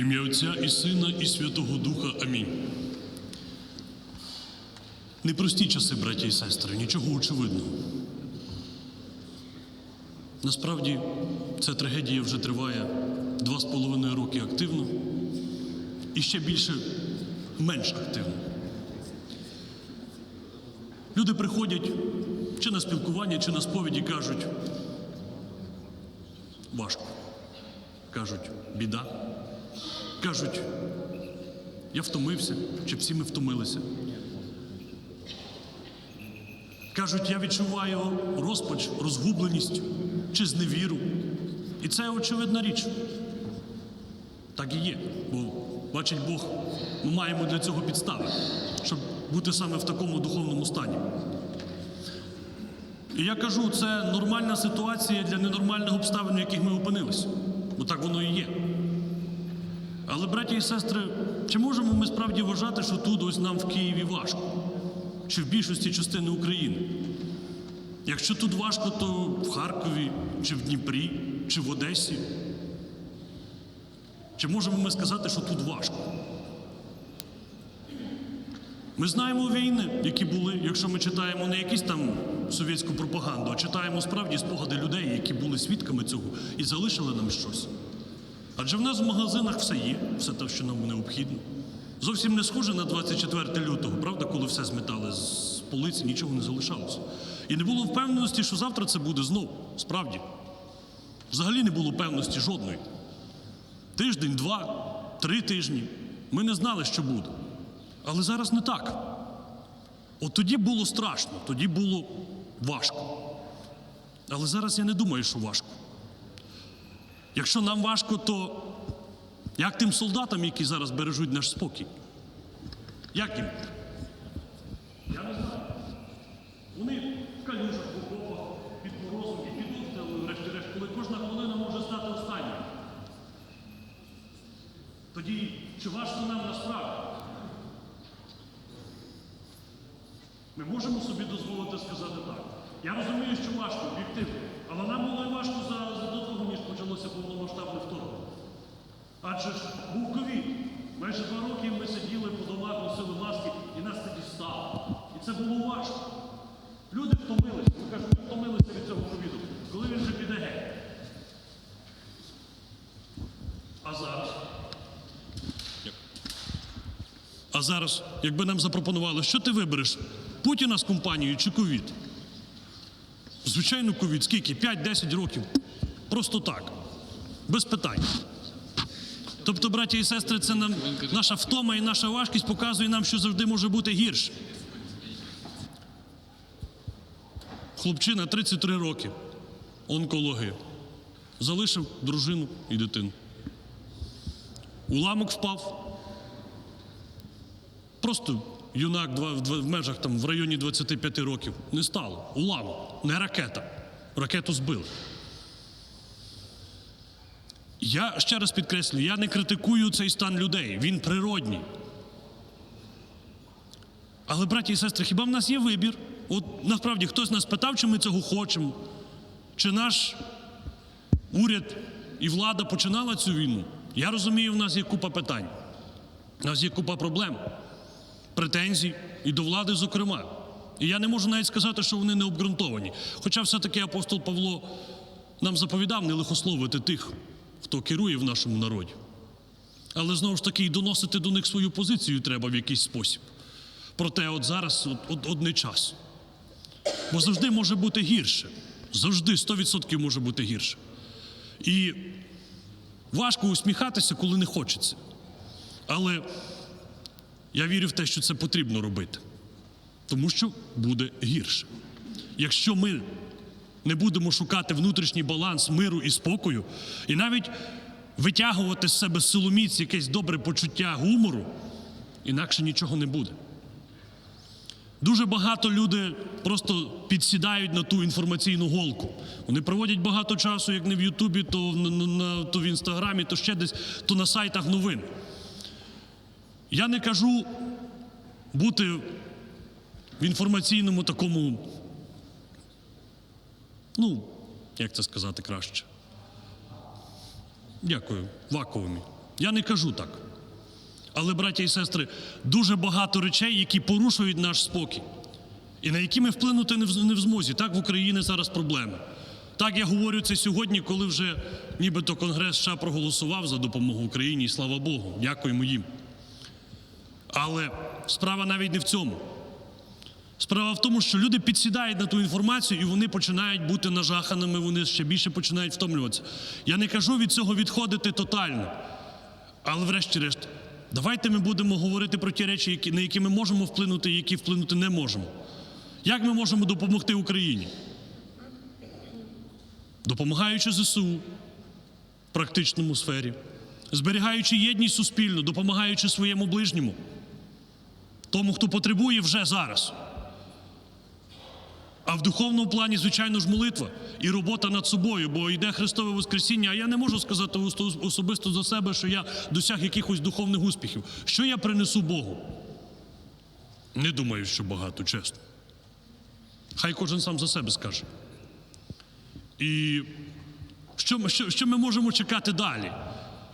Ім'я Отця і Сина, і Святого Духа. Амінь. Непрості часи, браті і сестри, нічого очевидного. Насправді, ця трагедія вже триває два з половиною роки активно і ще більше менш активно. Люди приходять чи на спілкування, чи на сповіді кажуть, важко. Кажуть, біда. Кажуть, я втомився, чи всі ми втомилися. Кажуть, я відчуваю розпач, розгубленість чи зневіру. І це очевидна річ. Так і є. Бо, бачить Бог, ми маємо для цього підстави, щоб бути саме в такому духовному стані. І я кажу, це нормальна ситуація для ненормальних обставин, в яких ми опинилися. Бо так воно і є. Але, браті і сестри, чи можемо ми справді вважати, що тут ось нам в Києві важко? Чи в більшості частини України? Якщо тут важко, то в Харкові, чи в Дніпрі, чи в Одесі. Чи можемо ми сказати, що тут важко? Ми знаємо війни, які були, якщо ми читаємо не якісь там совєтську пропаганду, а читаємо справді спогади людей, які були свідками цього і залишили нам щось. Адже в нас в магазинах все є, все те, що нам необхідно. Зовсім не схоже на 24 лютого, правда, коли все зметали з полиці, нічого не залишалося. І не було впевненості, що завтра це буде знову. Справді. Взагалі не було певності жодної. Тиждень, два, три тижні. Ми не знали, що буде. Але зараз не так. От тоді було страшно, тоді було важко. Але зараз я не думаю, що важко. Якщо нам важко, то як тим солдатам, які зараз бережуть наш спокій? Як їм? Я не знаю. Вони в калюжах, в окопах, під морозом і під обстрілами, врешті-решт, коли кожна хвилина може стати останньою. Тоді чи важко нам насправді? Ми можемо собі дозволити сказати так. Я розумію, що важко, об'єктивно, але нам було важко за, за до ніж почалося повномасштабне вторгнення. Адже ж був ковід. Майже два роки ми сиділи по домах, носили маски, і нас тоді стало. І це було важко. Люди втомилися. Ми кажуть, ми втомилися від цього ковіду. Коли він вже піде геть. А зараз? А зараз, якби нам запропонували, що ти вибереш? Путіна з компанією чи ковід? Звичайно, ковід. Скільки? 5-10 років. Просто так. Без питань. Тобто, браті і сестри, це нам наша втома і наша важкість показує нам, що завжди може бути гірше. Хлопчина 33 роки, онкологія. Залишив дружину і дитину. Уламок впав. Просто юнак в межах там в районі 25 років. Не стало. Уламок, не ракета. Ракету збили. Я ще раз підкреслюю, я не критикую цей стан людей. Він природній. Але, браті і сестри, хіба в нас є вибір? От насправді хтось нас питав, чи ми цього хочемо, чи наш уряд і влада починала цю війну. Я розумію, в нас є купа питань, у нас є купа проблем, претензій і до влади, зокрема. І я не можу навіть сказати, що вони не обґрунтовані. Хоча все-таки апостол Павло нам заповідав не лихословити тих, хто керує в нашому народі. Але знову ж таки і доносити до них свою позицію треба в якийсь спосіб. Проте от зараз от, от, от не час. Бо завжди може бути гірше. Завжди 100% може бути гірше. І важко усміхатися, коли не хочеться. Але я вірю в те, що це потрібно робити. Тому що буде гірше. Якщо ми не будемо шукати внутрішній баланс миру і спокою, і навіть витягувати з себе силоміць якесь добре почуття гумору, інакше нічого не буде. Дуже багато люди просто підсідають на ту інформаційну голку. Вони проводять багато часу, як не в Ютубі, то, то в Інстаграмі, то ще десь, то на сайтах новин. Я не кажу бути в інформаційному такому, ну, як це сказати краще. Дякую, вакуумі. Я не кажу так. Але, браття і сестри, дуже багато речей, які порушують наш спокій, і на які ми вплинути не в, змозі. Так, в Україні зараз проблеми. Так, я говорю це сьогодні, коли вже нібито Конгрес США проголосував за допомогу Україні, і слава Богу, дякуємо їм. Але справа навіть не в цьому. Справа в тому, що люди підсідають на ту інформацію і вони починають бути нажаханими, вони ще більше починають втомлюватися. Я не кажу від цього відходити тотально. Але врешті-решт, давайте ми будемо говорити про ті речі, на які ми можемо вплинути і які вплинути не можемо. Як ми можемо допомогти Україні? Допомагаючи ЗСУ в практичному сфері, зберігаючи єдність суспільну, допомагаючи своєму ближньому, тому, хто потребує вже зараз. А в духовному плані, звичайно ж, молитва і робота над собою, бо йде Христове Воскресіння, а я не можу сказати особисто за себе, що я досяг якихось духовних успіхів. Що я принесу Богу? Не думаю, що багато, чесно. Хай кожен сам за себе скаже. І що, що, що ми можемо чекати далі?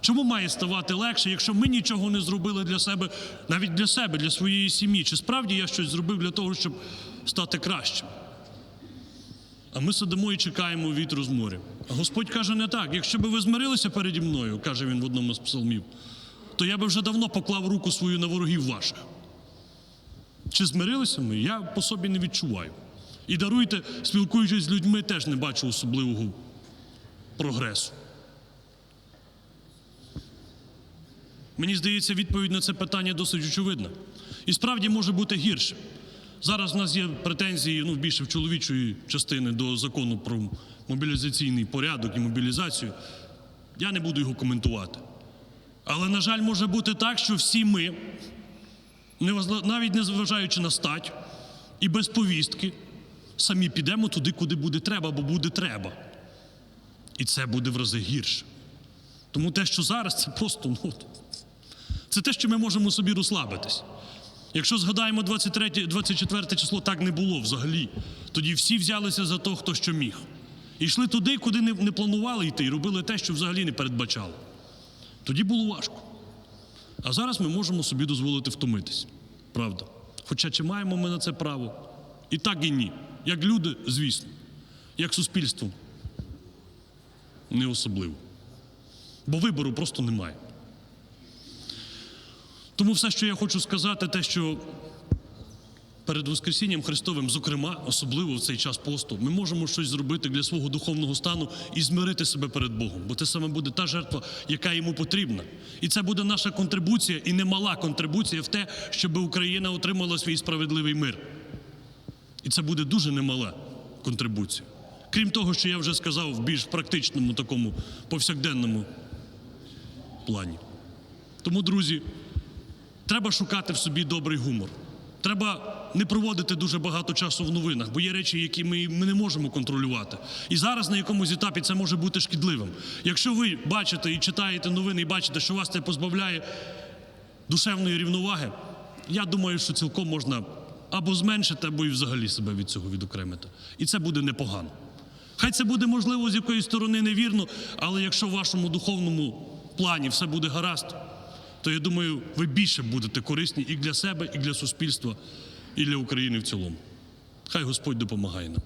Чому має ставати легше, якщо ми нічого не зробили для себе, навіть для себе, для своєї сім'ї? Чи справді я щось зробив для того, щоб стати кращим? А ми сидимо і чекаємо вітру з моря. А Господь каже не так. Якщо би ви змирилися переді мною, каже він в одному з псалмів, то я би вже давно поклав руку свою на ворогів ваших. Чи змирилися ми? Я по собі не відчуваю. І даруйте, спілкуючись з людьми, теж не бачу особливого прогресу. Мені здається, відповідь на це питання досить очевидна. І справді може бути гірше. Зараз в нас є претензії ну, більше в чоловічої частини до закону про мобілізаційний порядок і мобілізацію. Я не буду його коментувати. Але, на жаль, може бути так, що всі ми, навіть не зважаючи на стать і без повістки, самі підемо туди, куди буде треба, бо буде треба. І це буде в рази гірше. Тому те, що зараз, це просто ну, це те, що ми можемо собі розслабитись. Якщо згадаємо 23, 24 число, так не було взагалі. Тоді всі взялися за то, хто що міг. І йшли туди, куди не, не планували йти, і робили те, що взагалі не передбачали. Тоді було важко. А зараз ми можемо собі дозволити втомитись. Правда. Хоча чи маємо ми на це право? І так, і ні. Як люди, звісно. Як суспільство. Не особливо. Бо вибору просто немає. Тому все, що я хочу сказати, те, що перед Воскресінням Христовим, зокрема, особливо в цей час посту, ми можемо щось зробити для свого духовного стану і змирити себе перед Богом. Бо це саме буде та жертва, яка йому потрібна. І це буде наша контрибуція, і немала контрибуція в те, щоб Україна отримала свій справедливий мир. І це буде дуже немала контрибуція. Крім того, що я вже сказав в більш практичному такому повсякденному плані. Тому, друзі, треба шукати в собі добрий гумор. Треба не проводити дуже багато часу в новинах, бо є речі, які ми, ми не можемо контролювати. І зараз на якомусь етапі це може бути шкідливим. Якщо ви бачите і читаєте новини, і бачите, що вас це позбавляє душевної рівноваги, я думаю, що цілком можна або зменшити, або і взагалі себе від цього відокремити. І це буде непогано. Хай це буде можливо з якоїсь сторони невірно, але якщо в вашому духовному плані все буде гаразд, то я думаю, ви більше будете корисні і для себе, і для суспільства, і для України в цілому. Хай Господь допомагає нам.